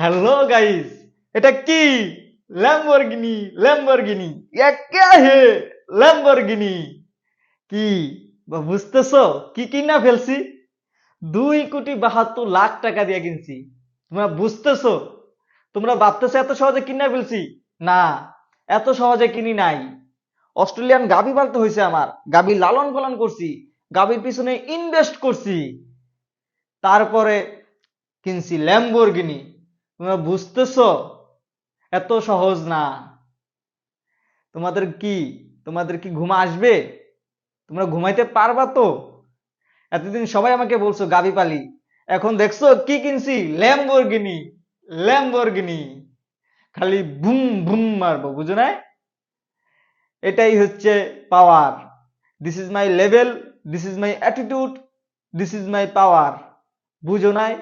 Hello guys এটা কি? Lamborghini Lamborghini হে Lamborghini কি? বুঝতেছো? কি কিনা ফেলছি? দুই কোটি বাহাত্তর লাখ টাকা দিয়ে কিনছি। তোমরা বুঝতেছো? তোমরা ভাবতেছো এত সহজে কিনা ফেলছি? না, এত সহজে কিনি নাই। অস্ট্রেলিয়ান গাভী পালতে হয়েছে আমার। গাভী লালন পালন করছি। গাভীর পিছনে ইনভেস্ট করছি। তারপরে কিনছি ল্যাম্বরগিনি তোমরা বুঝতেছো? এত সহজ না। তোমাদের কি তোমাদের কি ঘুম আসবে? তোমরা ঘুমাইতে পারবা তো? এতদিন সবাই আমাকে বলছো, গাবি পালি। এখন দেখছ কি কিনছি? ল্যাম্বরগিনি ল্যাম্বরগিনি খালি বুম বুম মারবো, বুঝো না এটাই হচ্ছে power this is my level this is my attitude this is my power বুঝো নাই.